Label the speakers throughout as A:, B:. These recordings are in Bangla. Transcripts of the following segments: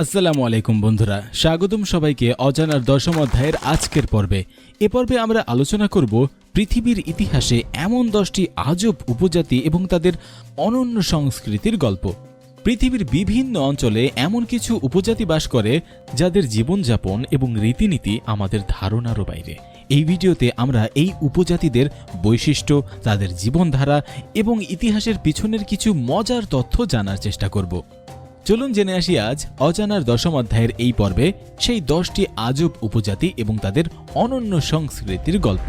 A: আসসালামু আলাইকুম বন্ধুরা, স্বাগতম সবাইকে অজানার দশম অধ্যায়ের আজকের পর্বে। এ পর্বে আমরা আলোচনা করব পৃথিবীর ইতিহাসে এমন দশটি আজব উপজাতি এবং তাদের অনন্য সংস্কৃতির গল্প। পৃথিবীর বিভিন্ন অঞ্চলে এমন কিছু উপজাতি বাস করে যাদের জীবনযাপন এবং রীতিনীতি আমাদের ধারণারও বাইরে। এই ভিডিওতে আমরা এই উপজাতিদের বৈশিষ্ট্য, তাদের জীবনধারা এবং ইতিহাসের পিছনের কিছু মজার তথ্য জানার চেষ্টা করব। চলুন জেনে আসি আজ অজানার দশম অধ্যায়ের এই পর্বে সেই দশটি আজব উপজাতি এবং তাদের অনন্য সংস্কৃতির গল্প।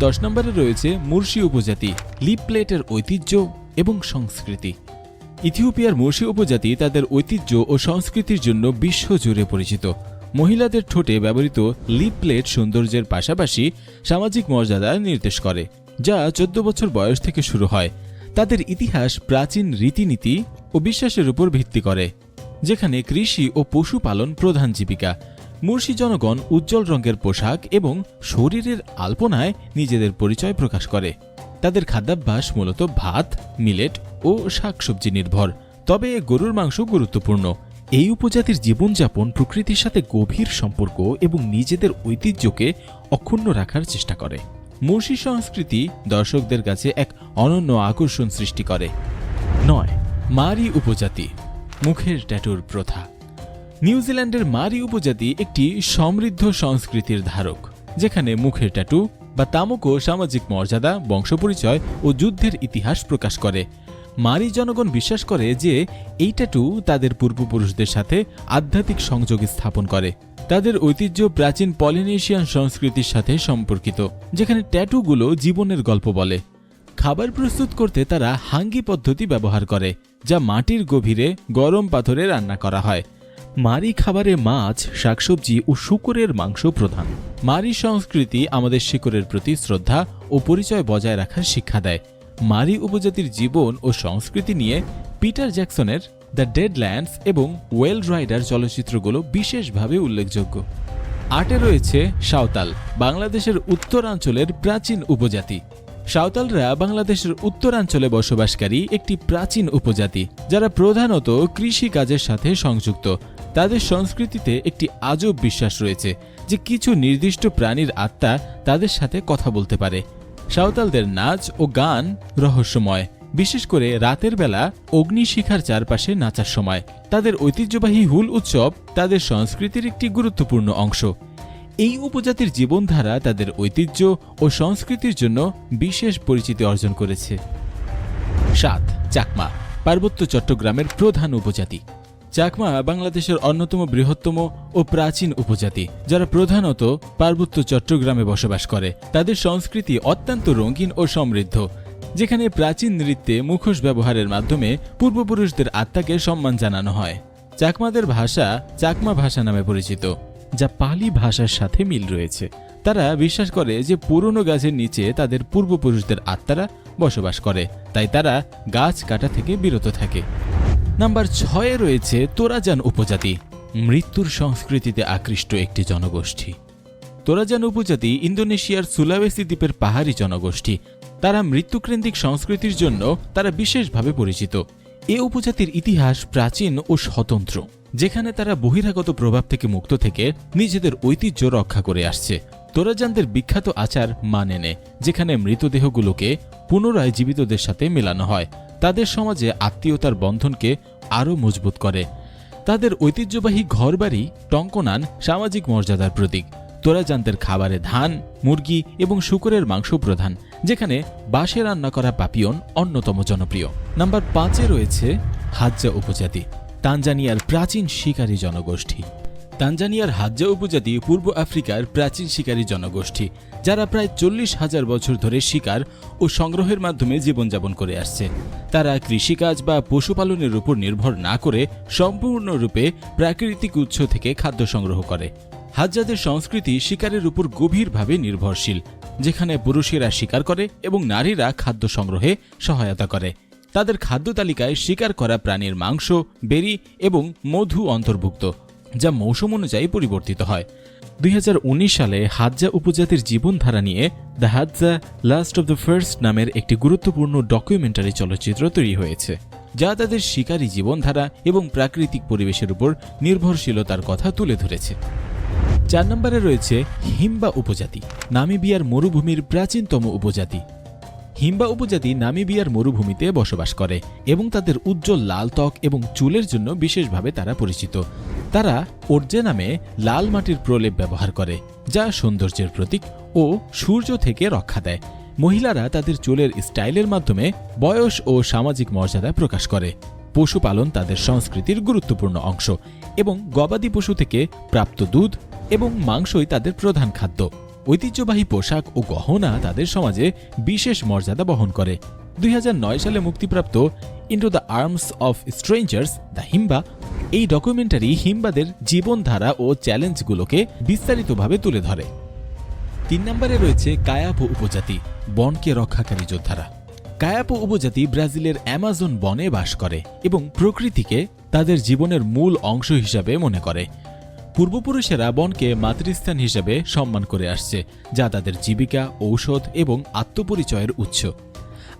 A: দশ নম্বরে রয়েছে মুর্শি উপজাতি লিপ প্লেটের ঐতিহ্য এবং সংস্কৃতি। ইথিওপিয়ার মুর্শি উপজাতি তাদের ঐতিহ্য ও সংস্কৃতির জন্য বিশ্বজুড়ে পরিচিত। মহিলাদের ঠোঁটে ব্যবহৃত লিপ প্লেট সৌন্দর্যের পাশাপাশি সামাজিক মর্যাদা নির্দেশ করে, যা চোদ্দ বছর বয়স থেকে শুরু হয়। তাদের ইতিহাস প্রাচীন রীতিনীতি ও বিশ্বাসের উপর ভিত্তি করে, যেখানে কৃষি ও পশুপালন প্রধান জীবিকা। মুর্শি জনগণ উজ্জ্বল রঙের পোশাক এবং শরীরের আলপনায় নিজেদের পরিচয় প্রকাশ করে। তাদের খাদ্যাভ্যাস মূলত ভাত, মিলেট ও শাকসবজি নির্ভর। তবে গরুর মাংস গুরুত্বপূর্ণ। এই উপজাতির জীবনযাপন প্রকৃতির সাথে গভীর সম্পর্ক এবং নিজেদের ঐতিহ্যকে অক্ষুণ্ণ রাখার চেষ্টা করে। মুর্শি সংস্কৃতি দর্শকদের কাছে এক অনন্য আকর্ষণ সৃষ্টি করে। নয়, মারি উপজাতি, মুখের ট্যাটুর প্রথা। নিউজিল্যান্ডের মারি উপজাতি একটি সমৃদ্ধ সংস্কৃতির ধারক, যেখানে মুখের ট্যাটু বা তামুকো সামাজিক মর্যাদা, বংশপরিচয় ও যুদ্ধের ইতিহাস প্রকাশ করে। মারি জনগণ বিশ্বাস করে যে এই ট্যাটু তাদের পূর্বপুরুষদের সাথে আধ্যাত্মিক সংযোগ স্থাপন করে। তাদের ঐতিহ্য প্রাচীন পলিনেশিয়ান সংস্কৃতির সাথে সম্পর্কিত, যেখানে ট্যাটুগুলো জীবনের গল্প বলে। খাবার প্রস্তুত করতে তারা হাঙ্গি পদ্ধতি ব্যবহার করে, যা মাটির গভীরে গরম পাথরে রান্না করা হয়। মারি খাবারে মাছ, শাকসবজি ও শুকরের মাংস প্রধান। মারি সংস্কৃতি আমাদের শিকড়ের প্রতি শ্রদ্ধা ও পরিচয় বজায় রাখার শিক্ষা দেয়। মারি উপজাতির জীবন ও সংস্কৃতি নিয়ে পিটার জ্যাকসনের দ্য ডেডল্যান্ডস এবং ওয়েল রাইডার চলচ্চিত্রগুলো বিশেষভাবে উল্লেখযোগ্য। আটে রয়েছে সাঁওতাল, বাংলাদেশের উত্তরাঞ্চলের প্রাচীন উপজাতি। সাঁওতালরা বাংলাদেশের উত্তরাঞ্চলে বসবাসকারী একটি প্রাচীন উপজাতি, যারা প্রধানত কৃষি কাজের সাথে সংযুক্ত। তাদের সংস্কৃতিতে একটি আজব বিশ্বাস রয়েছে যে কিছু নির্দিষ্ট প্রাণীর আত্মা তাদের সাথে কথা বলতে পারে। সাঁওতালদের নাচ ও গান রহস্যময়। বিশেষ করে রাতের বেলা অগ্নিশিখার চারপাশে নাচার সময়। তাদের ঐতিহ্যবাহী হুল উৎসব তাদের সংস্কৃতির একটি গুরুত্বপূর্ণ অংশ। এই উপজাতির জীবনধারা তাদের ঐতিহ্য ও সংস্কৃতির জন্য বিশেষ পরিচিতি অর্জন করেছে। সাত, চাকমা, পার্বত্য চট্টগ্রামের প্রধান উপজাতি। চাকমা বাংলাদেশের অন্যতম বৃহত্তম ও প্রাচীন উপজাতি, যারা প্রধানত পার্বত্য চট্টগ্রামে বসবাস করে। তাদের সংস্কৃতি অত্যন্ত রঙিন ও সমৃদ্ধ। যেখানে প্রাচীন নৃত্যে মুখোশ ব্যবহারের মাধ্যমে পূর্বপুরুষদের আত্মাকে সম্মান জানানো হয়। চাকমাদের ভাষা চাকমা ভাষা নামে পরিচিত, যা পালি ভাষার সাথে মিল রয়েছে। তারা বিশ্বাস করে যে পুরনো গাছের নিচে তাদের পূর্বপুরুষদের আত্মারা বসবাস করে, তাই তারা গাছ কাটা থেকে বিরত থাকে। নাম্বার ছয়ে রয়েছে তোরাজান উপজাতি। মৃত্যুর সংস্কৃতিতে আকৃষ্ট একটি জনগোষ্ঠী। তোরাজান উপজাতি ইন্দোনেশিয়ার সুলাওয়েসি দ্বীপের পাহাড়ি জনগোষ্ঠী। তারা মৃত্যুকেন্দ্রিক সংস্কৃতির জন্য তারা বিশেষভাবে পরিচিত। এ উপজাতির ইতিহাস প্রাচীন ও স্বতন্ত্র, যেখানে তারা বহিরাগত প্রভাব থেকে মুক্ত থেকে নিজেদের ঐতিহ্য রক্ষা করে আসছে। তোরাজানদের বিখ্যাত আচার মানে নে যেখানে মৃতদেহগুলোকে পুনরায় জীবিতদের সাথে মেলানো হয়। তাদের সমাজে আত্মীয়তার বন্ধনকে আরও মজবুত করে। তাদের ঐতিহ্যবাহী ঘরবাড়ি টঙ্কনান সামাজিক মর্যাদার প্রতীক। তোরাজানদের খাবারে ধান, মুরগি এবং শুকরের মাংস প্রধান, যেখানে বাঁশে রান্না করা পাপিয়ন অন্যতম জনপ্রিয়। নাম্বার পাঁচে রয়েছে হাজ্জা উপজাতি, তানজানিয়ার প্রাচীন শিকারী জনগোষ্ঠী। তানজানিয়ার হাজ্জা উপজাতি পূর্ব আফ্রিকার প্রাচীন শিকারী জনগোষ্ঠী, যারা প্রায় চল্লিশ হাজার বছর ধরে শিকার ও সংগ্রহের মাধ্যমে জীবনযাপন করে আসছে। তারা কৃষিকাজ বা পশুপালনের উপর নির্ভর না করে সম্পূর্ণরূপে প্রাকৃতিক উৎস থেকে খাদ্য সংগ্রহ করে। হাজ্জাদের সংস্কৃতি শিকারের উপর গভীরভাবে নির্ভরশীল, যেখানে পুরুষেরা শিকার করে এবং নারীরা খাদ্য সংগ্রহে সহায়তা করে। তাদের খাদ্য তালিকায় শিকার করা প্রাণীর মাংস, বেরি এবং মধু অন্তর্ভুক্ত, যা মৌসুম অনুযায়ী পরিবর্তিত হয়। দুই হাজার উনিশ সালে হাজ্জা উপজাতির জীবনধারা নিয়ে the Hadza last of the first নামের একটি গুরুত্বপূর্ণ ডকুমেন্টারি চলচ্চিত্র তৈরি হয়েছে, যা তাদের শিকারী জীবনধারা এবং প্রাকৃতিক পরিবেশের উপর নির্ভরশীলতার কথা তুলে ধরেছে। চার নম্বরে রয়েছে হিম্বা উপজাতি, নামিবিয়ার মরুভূমির প্রাচীনতম উপজাতি। হিম্বা উপজাতি নামিবিয়ার মরুভূমিতে বসবাস করে এবং তাদের উজ্জ্বল লাল ত্বক এবং চুলের জন্য বিশেষভাবে তারা পরিচিত। তারা ওর্জে নামে লাল মাটির প্রলেপ ব্যবহার করে, যা সৌন্দর্যের প্রতীক ও সূর্য থেকে রক্ষা দেয়। মহিলারা তাদের চুলের স্টাইলের মাধ্যমে বয়স ও সামাজিক মর্যাদা প্রকাশ করে। পশুপালন তাদের সংস্কৃতির গুরুত্বপূর্ণ অংশ এবং গবাদি পশু থেকে প্রাপ্ত দুধ এবং মাংসই তাদের প্রধান খাদ্য। ঐতিহ্যবাহী পোশাক ও গহনা তাদের সমাজে বিশেষ মর্যাদা বহন করে। দুই হাজার নয় সালে মুক্তিপ্রাপ্ত into the arms of strangers the Himba এই ডকুমেন্টারি হিম্বাদের জীবনধারা ও চ্যালেঞ্জগুলোকে বিস্তারিতভাবে তুলে ধরে। তিন নম্বরে রয়েছে কায়াপো উপজাতি, বনকে রক্ষাকারী যোদ্ধারা। কায়াপো উপজাতি ব্রাজিলের অ্যামাজন বনে বাস করে এবং প্রকৃতিকে তাদের জীবনের মূল অংশ হিসাবে মনে করে। পূর্বপুরুষেরা বনকে মাতৃস্থান হিসেবে সম্মান করে আসছে, যা তাদের জীবিকা, ঔষধ এবং আত্মপরিচয়ের উৎস।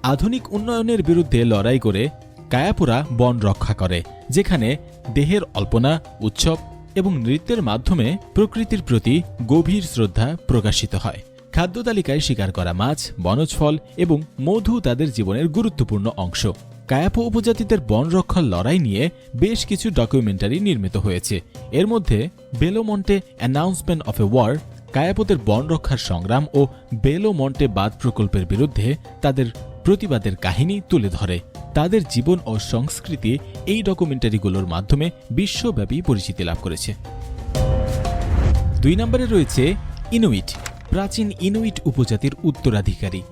A: আধুনিক উন্নয়নের বিরুদ্ধে লড়াই করে কায়াপুরা বন রক্ষা করে, যেখানে দেহের অল্পনা, উৎসব এবং নৃত্যের মাধ্যমে প্রকৃতির প্রতি গভীর শ্রদ্ধা প্রকাশিত হয়। খাদ্য তালিকায় শিকার করা মাছ, বনজ ফল এবং মধু তাদের জীবনের গুরুত্বপূর্ণ অংশ। কায়াপো উপজাতিদের বন রক্ষার লড়াই নিয়ে বেশ কিছু ডকুমেন্টারি নির্মিত হয়েছে। এর মধ্যে Belo Monte announcement of a war কায়াপোদের বন রক্ষার সংগ্রাম ও বেলোমন্টে বাদ প্রকল্পের বিরুদ্ধে তাদের প্রতিবাদের কাহিনী তুলে ধরে। তাদের জীবন ও সংস্কৃতি এই ডকুমেন্টারিগুলোর মাধ্যমে বিশ্বব্যাপী পরিচিতি লাভ করেছে। দুই নম্বরে রয়েছে ইনুইট, প্রাচীন ইনুইট উপজাতির উত্তরাধিকারী।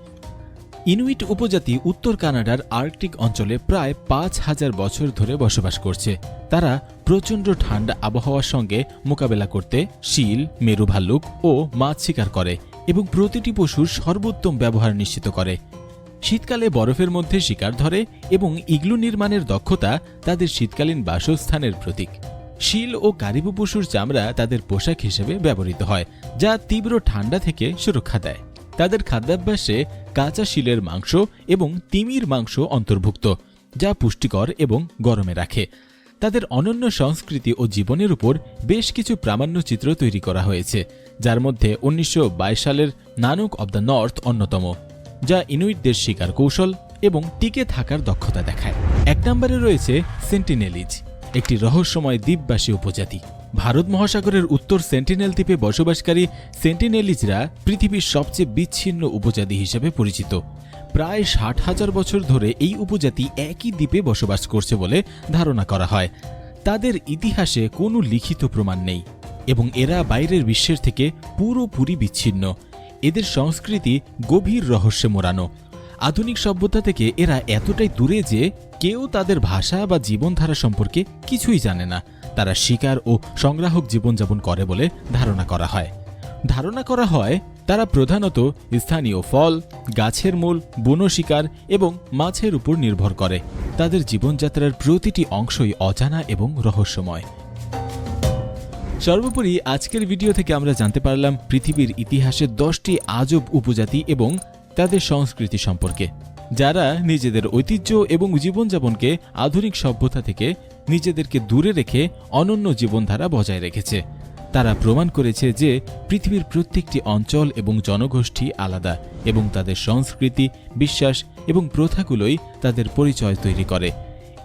A: ইনুইট উপজাতি উত্তর কানাডার আর্কটিক অঞ্চলে প্রায় পাঁচ হাজার বছর ধরে বসবাস করছে। তারা প্রচণ্ড ঠান্ডা আবহাওয়ার সঙ্গে মোকাবেলা করতে শিল, মেরু ভাল্লুক ও মাছ শিকার করে এবং প্রতিটি পশুর সর্বোত্তম ব্যবহার নিশ্চিত করে। শীতকালে বরফের মধ্যে শিকার ধরে এবং ইগলু নির্মাণের দক্ষতা তাদের শীতকালীন বাসস্থানের প্রতীক। শিল ও কারিবু পশুর চামড়া তাদের পোশাক হিসেবে ব্যবহৃত হয়, যা তীব্র ঠান্ডা থেকে সুরক্ষা দেয়। তাদের খাদ্যাভ্যাসে কাঁচা শিলের মাংস এবং তিমির মাংস অন্তর্ভুক্ত, যা পুষ্টিকর এবং গরমে রাখে। তাদের অনন্য সংস্কৃতি ও জীবনের উপর বেশ কিছু প্রামাণ্যচিত্র তৈরি করা হয়েছে, যার মধ্যে উনিশশো বাইশ সালের নানুক অব দ্য নর্থ অন্যতম, যা ইনুইটদের শিকার কৌশল এবং টিকে থাকার দক্ষতা দেখায়। এক নম্বরে রয়েছে সেন্টিনেলিজ, একটি রহস্যময় দ্বীপবাসী উপজাতি। ভারত মহাসাগরের উত্তর সেন্টিনেল দ্বীপে বসবাসকারী সেন্টিনেলিজরা পৃথিবীর সবচেয়ে বিচ্ছিন্ন উপজাতি হিসেবে পরিচিত। প্রায় ষাট হাজার বছর ধরে এই উপজাতি একই দ্বীপে বসবাস করছে বলে ধারণা করা হয়। তাদের ইতিহাসে কোনো লিখিত প্রমাণ নেই এবং এরা বাইরের বিশ্বের থেকে পুরোপুরি বিচ্ছিন্ন। এদের সংস্কৃতি গভীর রহস্যে মোড়ানো। আধুনিক সভ্যতা থেকে এরা এতটাই দূরে যে কেউ তাদের ভাষা বা জীবনধারা সম্পর্কে কিছুই জানে না। তারা শিকার ও সংগ্রাহক জীবনযাপন করে বলে ধারণা করা হয়। ধারণা করা হয়, তারা প্রধানত স্থানীয় ফল, গাছের মূল, বন শিকার এবং মাছের উপর নির্ভর করে। তাদের জীবনযাত্রার প্রতিটি অংশই অজানা এবং রহস্যময়। সর্বোপরি আজকের ভিডিও থেকে আমরা জানতে পারলাম পৃথিবীর ইতিহাসের দশটি আজব উপজাতি এবং তাদের সংস্কৃতি সম্পর্কে। যারা নিজেদের ঐতিহ্য এবং জীবনযাপনকে আধুনিক সভ্যতা থেকে নিজেদেরকে দূরে রেখে অনন্য জীবনধারা বজায় রেখেছে। তারা প্রমাণ করেছে যে পৃথিবীর প্রত্যেকটি অঞ্চল এবং জনগোষ্ঠী আলাদা এবং তাদের সংস্কৃতি, বিশ্বাস এবং প্রথাগুলোই তাদের পরিচয় তৈরি করে।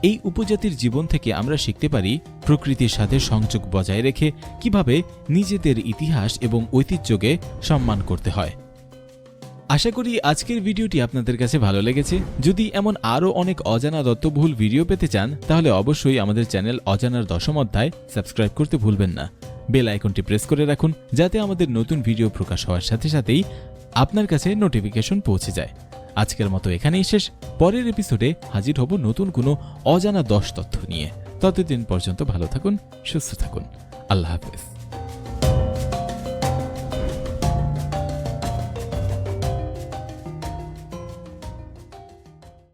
A: এই উপজাতির জীবন থেকে আমরা শিখতে পারি প্রকৃতির সাথে সংযোগ বজায় রেখে কীভাবে নিজেদের ইতিহাস এবং ঐতিহ্যকে সম্মান করতে হয়। আশা করি আজকের ভিডিওটি আপনাদের কাছে ভালো লেগেছে। যদি এমন আরও অনেক অজানা দত্তবহুল ভিডিও পেতে চান, তাহলে অবশ্যই আমাদের চ্যানেল অজানার দশম অধ্যায় সাবস্ক্রাইব করতে ভুলবেন না। বেল আইকনটি প্রেস করে রাখুন, যাতে আমাদের নতুন ভিডিও প্রকাশ হওয়ার সাথে সাথেই আপনার কাছে নোটিফিকেশন পৌঁছে যায়। আজকের মতো এখানেই শেষ। পরের এপিসোডে হাজির হব নতুন কোনো অজানা দশ তথ্য নিয়ে। ততদিন পর্যন্ত ভালো থাকুন, সুস্থ থাকুন। আল্লাহ হাফেজ।